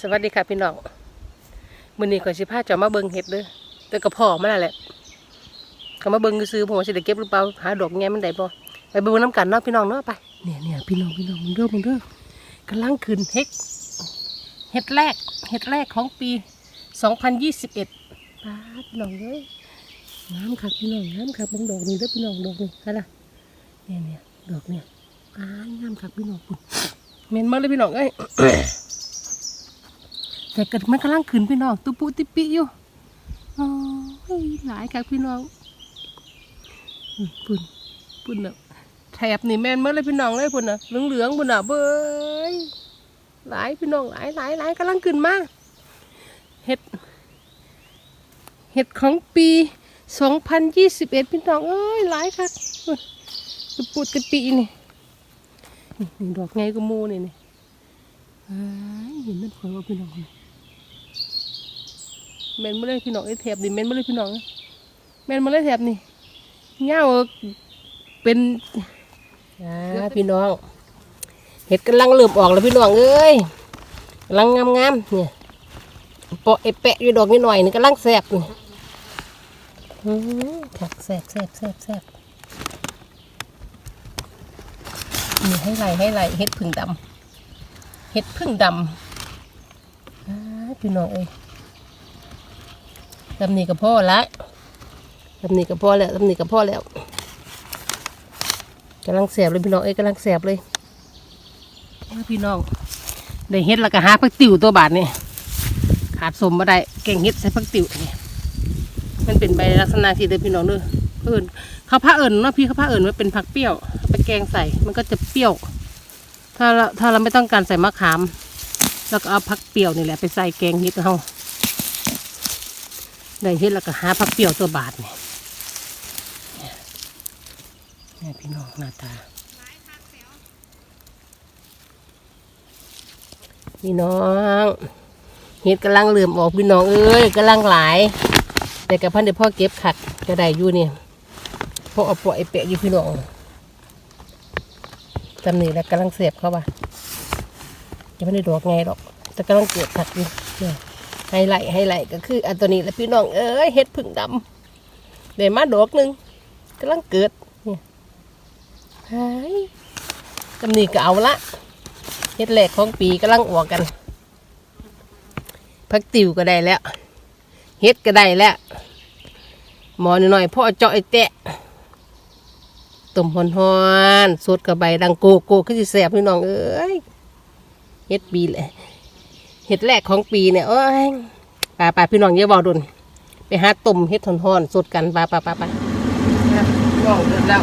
สวัสดีค่ะพี่น้องมื้อนี้ข่อยสิพาเจ้ามาเบิ่งเห็ดเด้อแต่ก็พอมาแล้วแหละเขามาเบิ่งซื้อๆผมว่าสิได้เก็บหรือเปล่าหาดอกแงมันได้บ่ไปเบิ่งน้ำกันเนาะพี่น้องเนาะไปเนี่ยเนี่ยพี่น้องพี่น้องมึงเด้อมึงเด้อกำลังขึ้นเฮ็ดเห็ดแรกเห็ดแรกของปี 2021ป้าดพี่น้องเอ้ยงามค่ะพี่น้องงามค่ะเบิ่งดอกนี้เด้อพี่น้องดอกนี้ฮะล่ะเนี่ยเนี่ยดอกเนี่ยอ้ายงามค่ะพี่น้องคุณเมนมาเลยพี่น้องเอ้ย แต่เกิดมันกำลังขึ้นพี่น้องตุปุติปิอยู่โอ้ยหลายค่ะพี่น้องปุ่นปุ่นน่ะแถบนี่แม่นเมื่อเลยพี่น้องเลยปุ่นน่ะเหลืองเหลืองๆปุ่นน่ะเบ้ยหลายพี่น้องหลายหลายหลายกำลังขึ้นมาเห็ดเห็ดของปี 2021 พี่น้องเอ้ยหลายค่ะปุ่นตุปุติปินี่นี่นี่ดอกไงก็มูนี่นี่ยเห็นมันคอยว่าพี่น้องเลย แม่นมาเลยพี่น้องไอ้แถบนี่แม่นมาเลยพี่น้องแม่นมาเลยแถบนี่เงาเป็นอ่าพี่น้อง เห็ดกำลังเริ่มออกแล้วพี่น้องเอ้ยกำลังงามๆเนี่ยปาะไอ้แปะอยู่ดอกนิดหน่อยนี่กำลังแสบนี่อือผักแสบแสบแสบแสบนี่ให้ไหลให้ไหลเห็ดพึ่งดำเห็ดพึ่งดำอ่าพี่น้องเอ้ย ตำหนิกับพ่อละตำหนิกับพ่อแล้วตำหนิกับพ่อแล้วกำลังแสบเลยพี่น้องเอ้ยกำลังแสบเลยว่าพี่น้องได้เฮ็ดแล้วก็หาพักติ๋วตัวบาทนี่ขาดสมมาได้เก่งเฮ็ดใส่พักติ๋วนี่มันเป็นใบลักษณะที่เด้อพี่น้องเด้อเอิญเขาพาเอิญเนาะพี่เขาพาเอิญว่าเป็นผักเปรี้ยวไปแกงใส่มันก็จะเปรี้ยว ถ้าเราถ้าเราไม่ต้องการใส่มะขาม แล้วก็เอาผักเปรี้ยวนี่แหละไปใส่แกงเฮ็ดเอา ได้เฮ็ดแล้วก็หาผักเปรี้ยวตัวบาทนี่นี่พี่น้องหน้าตา พี่น้องเฮ็ดกำลังเริ่อมออกพี่น้องเอ้ยกำลังหลาย แต่กับพันเดี๋ยวพ่อเก็บขัดก็ได้อยู่เนี่ยพ่อเอาปล่อยเปะอยู่พี่น้องจำนี่แล้วกำลังเสียบเข้าไปจะไม่ได้ดอกไงหรอกแต่กำลังเกิดขัดอยู่เนี่ย ไฮไลท์ไฮไลท์ก็คืออันตัวนี้แหละพี่น้องเอ้ยเห็ดผึ่งดำเดี๋ยวมาดอกหนึ่งกำลังเกิดเนี่ยหายจำนี้ก็เอาละเห็ดแหลกของปีกำลังออกกันพักติวก็ได้แล้วเห็ดก็ได้แล้วหมอหน่อยพ่อเจาะไอแตะต้มหอนๆสดกับใบดังโกโก้ก็จะแสบพี่น้องเอ้ยเห็ดปีเลย เห็ดแรกของปีเนี่ยโอ้ยป่าป่าพี่น้องเยอะบอดุนไปหาต้มเห็ดทอนๆสดกันป่าป่าป่าป่าเดือดแล้ว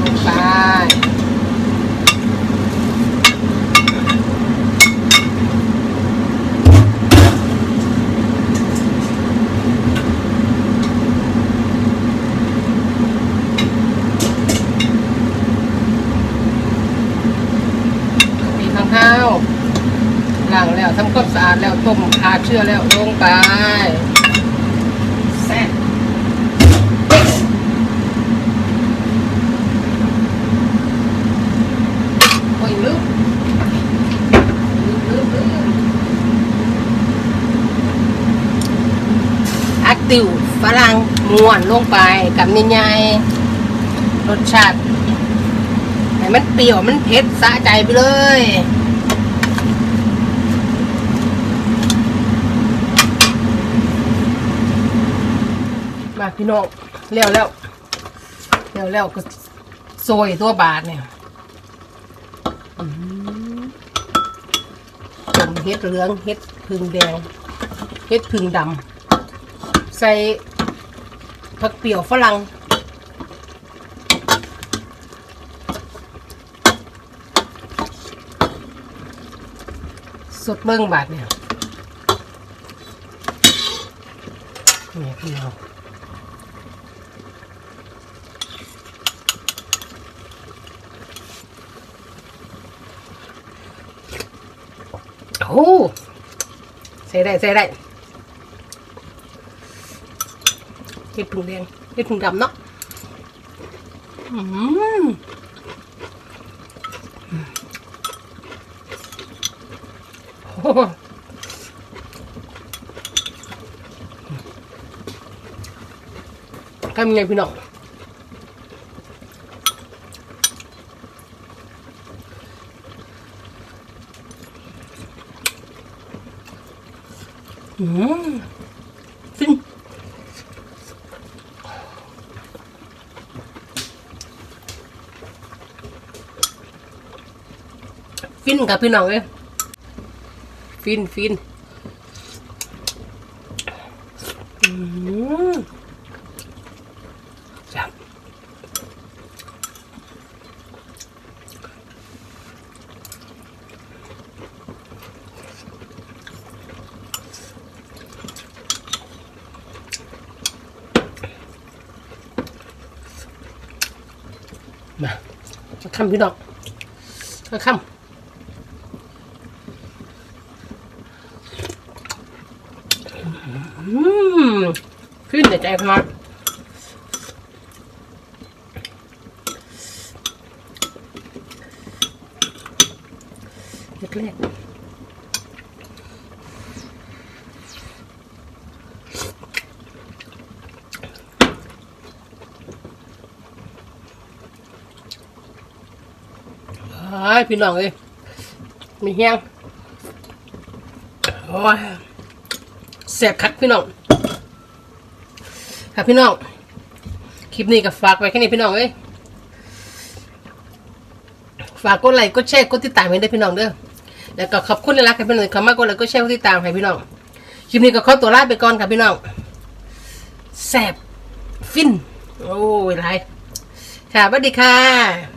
ลงไปมีข้างข้าวล้างแล้วทำความสะอาดแล้วต้มขาเชื่อแล้วลงไปแซ่บโอ้ยลึกลึกลึกลึกอักติวฝรั่งม้วนลงไปกับใหญ่ๆรสชาติให้มันเปรี้ยวมันเผ็ดสะใจไปเลย มาพี่น้องเร็วแล้วเร็วแล้วก็โซยตัวบาทเนี่ยอืมต้มเห็ดเหลืองเห็ดพึ่งแดงเห็ดพึ่งดำใส่ผักเปียวฝรั่งสดเบิ้งบาทเนี่ยนี่พี่น้อง โอ้ใส่ได้ใส่ได้เห็ดผึ่งแดงเห็ดผึ่งดำเนาะอืมโอ้ทำยังไงพี่น้อง อืมฟินฟินกับพี่น้องเอ้ยฟินฟินอืมแซ่บ มาจะข้ามพี่น้องจะคำอืมขึ้นแต่ใจพนักเล็กๆ พี่น้องเอ้ยมีแห้งโอ้ยแสบคักพี่น้องค่ะพี่น้อง คลิปนี้ก็ฝากไว้แค่นี้พี่น้องเอ้ยฝากกดไลค์กดแชร์กดติดตามให้ได้พี่น้องเด้อแล้วก็ขอบคุณในรักให้พี่น้องคำมากกดไลค์กดแชร์กดติดตามให้พี่น้องคลิปนี้ก็ขอตัวลาไปก่อนค่ะพี่น้องแสบฟินโอ้ยไรค่ะสวัสดีค่ะ